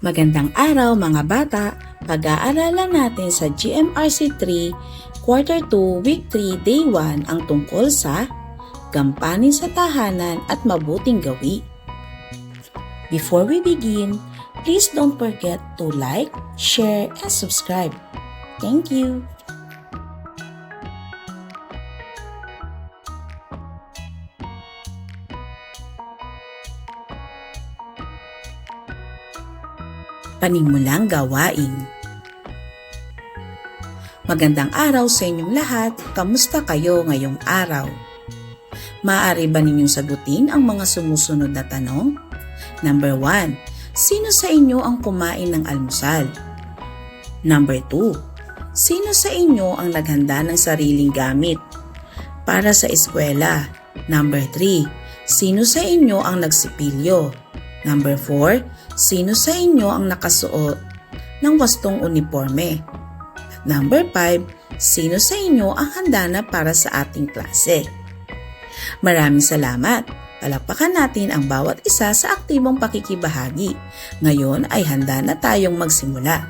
Magandang araw mga bata! Pag-aaralan natin sa GMRC 3, Quarter 2, Week 3, Day 1 ang tungkol sa gampanin sa tahanan at mabuting gawi. Before we begin, please don't forget to like, share, and subscribe. Thank you! Panimulang gawain Magandang araw sa inyong lahat. Kamusta kayo ngayong araw? Maaari ba ninyong sagutin ang mga sumusunod na tanong? Number 1. Sino sa inyo ang kumain ng almusal? Number 2. Sino sa inyo ang naghanda ng sariling gamit? Para sa eskwela. Number 3. Sino sa inyo ang nagsipilyo? Number 4. Sino sa inyo ang nakasuot ng wastong uniforme? Number 5. Sino sa inyo ang handa na para sa ating klase? Maraming salamat! Palakpakan natin ang bawat isa sa aktibong pakikibahagi. Ngayon ay handa na tayong magsimula.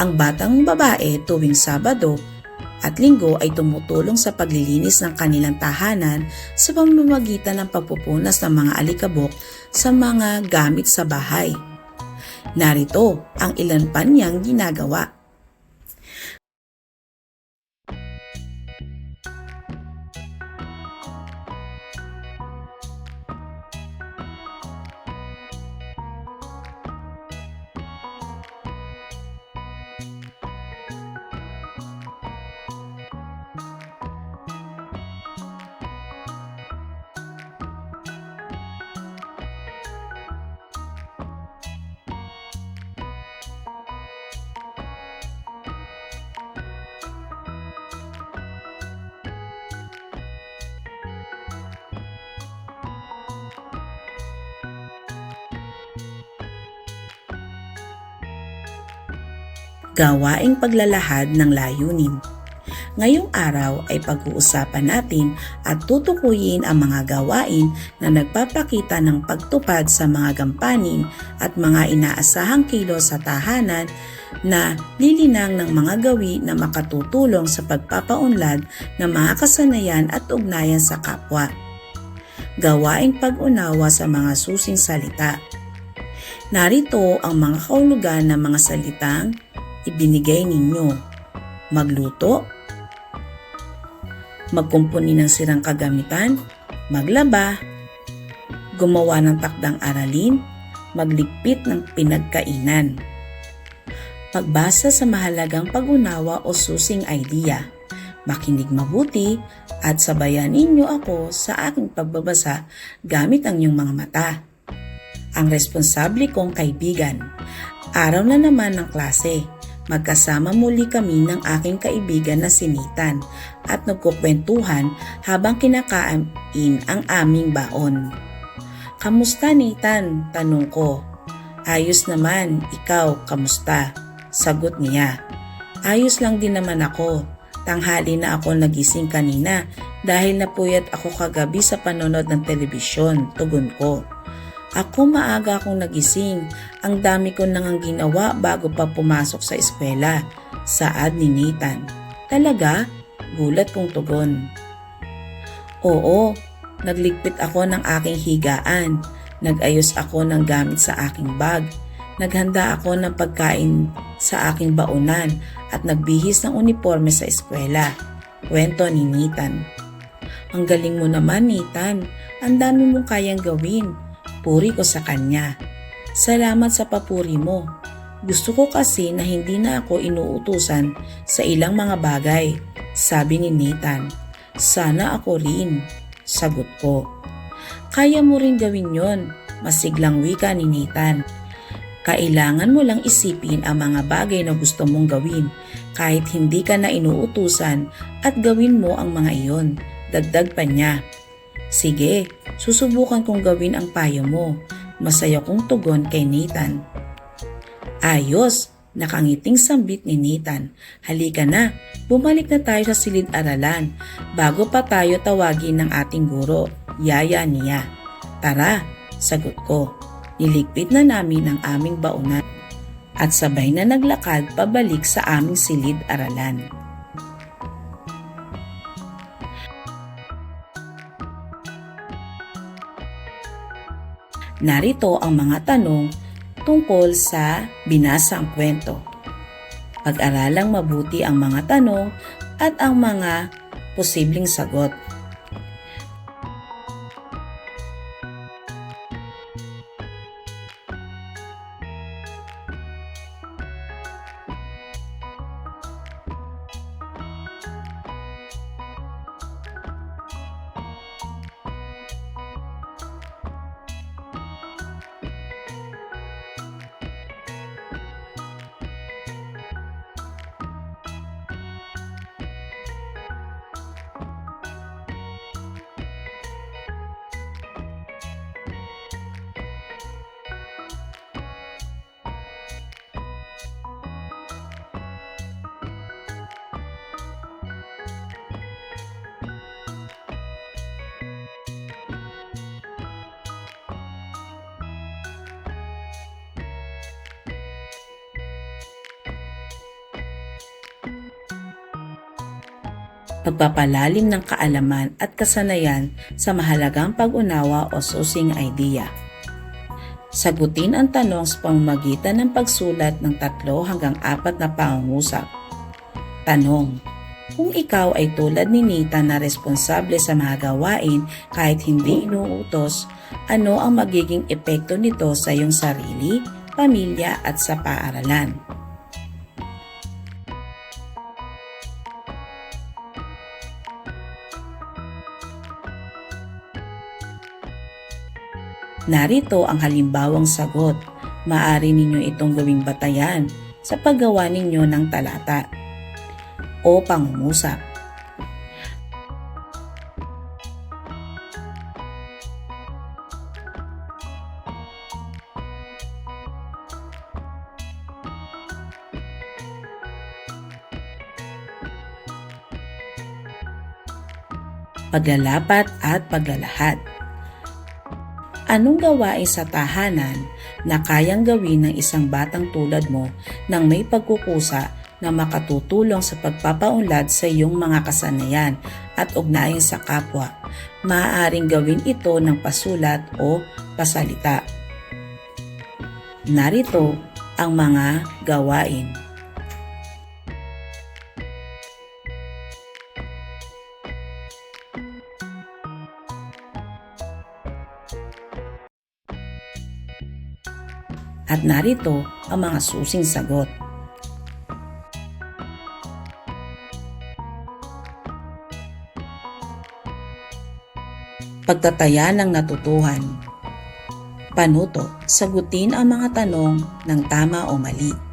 Ang batang babae tuwing Sabado at Linggo ay tumutulong sa paglilinis ng kanilang tahanan sa pamamagitan ng pagpupunas ng mga alikabok sa mga gamit sa bahay. Narito ang ilan pa niyang ginagawa. Gawaing paglalahad ng layunin. Ngayong araw ay pag-uusapan natin at tutukuyin ang mga gawain na nagpapakita ng pagtupad sa mga gampanin at mga inaasahang kilos sa tahanan na lilinang ng mga gawi na makatutulong sa pagpapaunlad ng mga kasanayan at ugnayan sa kapwa. Gawaing pag-unawa sa mga susing salita. Narito ang mga kahulugan ng mga salitang ibinigay ninyo. Magluto, magkumpuni ng sirang kagamitan, maglaba, gumawa ng takdang aralin, magligpit ng pinagkainan. Pagbasa sa mahalagang pag-unawa o susing idea. Makinig mabuti at sabayan ninyo ako sa aking pagbabasa gamit ang inyong mga mata. Ang responsable kong kaibigan. Araw na naman ng klase Magkasama muli kami ng aking kaibigan na si Nathan at nagkukwentuhan habang kinakain ang aming baon. Kamusta Nathan? Tanong ko. Ayos naman, ikaw, kamusta? Sagot niya. Ayos lang din naman ako. Tanghali na ako nagising kanina dahil napuyat ako kagabi sa panonood ng telebisyon, tugon ko. Ako maaga akong nagising. Ang dami ko nang ginawa bago pa pumasok sa eskwela. Saad ni Nathan. Talaga? Gulat kong tugon. Oo, nagligpit ako ng aking higaan. Nagayos ako ng gamit sa aking bag. Naghanda ako ng pagkain sa aking baunan at nagbihis ng uniforme sa eskwela. Kwento ni Nathan. Ang galing mo naman, Nathan. Ang dami mong kayang gawin Puri ko sa kanya. Salamat sa papuri mo. Gusto ko kasi na hindi na ako inuutusan sa ilang mga bagay, sabi ni Nathan. Sana ako rin, sagot ko. Kaya mo rin gawin yon, masiglang wika ni Nathan. Kailangan mo lang isipin ang mga bagay na gusto mong gawin kahit hindi ka na inuutusan at gawin mo ang mga iyon. Dagdag pa niya. Sige, susubukan kong gawin ang payo mo. Masaya kong tugon kay Nathan. Ayos, nakangiting sambit ni Nathan. Halika na, bumalik na tayo sa silid-aralan bago pa tayo tawagin ng ating guro. Yaya niya. Tara, sagot ko. Niligpit na namin ang aming baunan at sabay na naglakad pabalik sa aming silid-aralan. Narito ang mga tanong tungkol sa binasang kwento. Pag-aralang mabuti ang mga tanong at ang mga posibleng sagot. Pagpapalalim ng kaalaman at kasanayan sa mahalagang pag-unawa o susing idea. Sagutin ang tanong sa pamamagitan ng pagsulat ng tatlo hanggang apat na pangungusap. Tanong, kung ikaw ay tulad ni Nita na responsable sa mga gawain kahit hindi inuutos, ano ang magiging epekto nito sa iyong sarili, pamilya at sa paaralan? Narito ang halimbawang sagot. Maari ninyo itong gawing batayan sa paggawa ninyo ng talata o pangungusap. Paglalapat at paglalahad. Anong gawain sa tahanan na kayang gawin ng isang batang tulad mo nang may pagkukusa na makatutulong sa pagpapaunlad sa iyong mga kasanayan at ugnayan sa kapwa? Maaaring gawin ito ng pasulat o pasalita. Narito ang mga gawain. At narito ang mga susing sagot. Pagtataya ng natutuhan. Panuto, sagutin ang mga tanong ng tama o mali.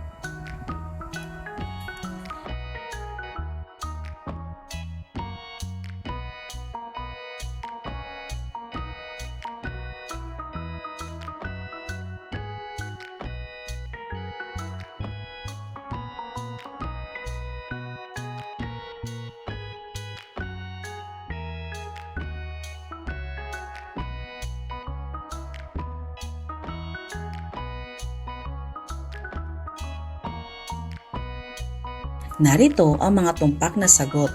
Narito ang mga tumpak na sagot.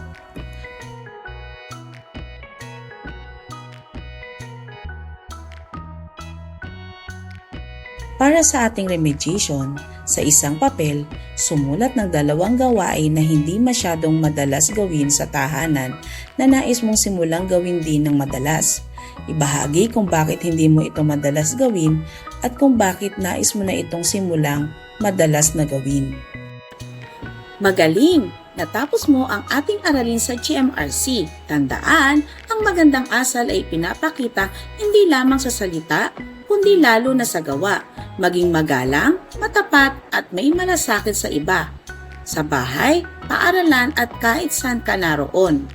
Para sa ating remediation, sa isang papel, sumulat ng dalawang gawain na hindi masyadong madalas gawin sa tahanan na nais mong simulang gawin din ng madalas. Ibahagi kung bakit hindi mo ito madalas gawin at kung bakit nais mo na itong simulang madalas na gawin. Magaling! Natapos mo ang ating aralin sa GMRC. Tandaan, ang magandang asal ay pinapakita hindi lamang sa salita, kundi lalo na sa gawa. Maging magalang, matapat at may malasakit sa iba. Sa bahay, paaralan at kahit saan ka naroon.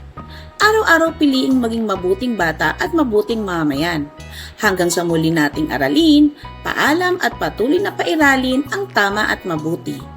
Araw-araw piliing maging mabuting bata at mabuting mamayan. Hanggang sa muli nating aralin, paalam at patuloy na pairalin ang tama at mabuti.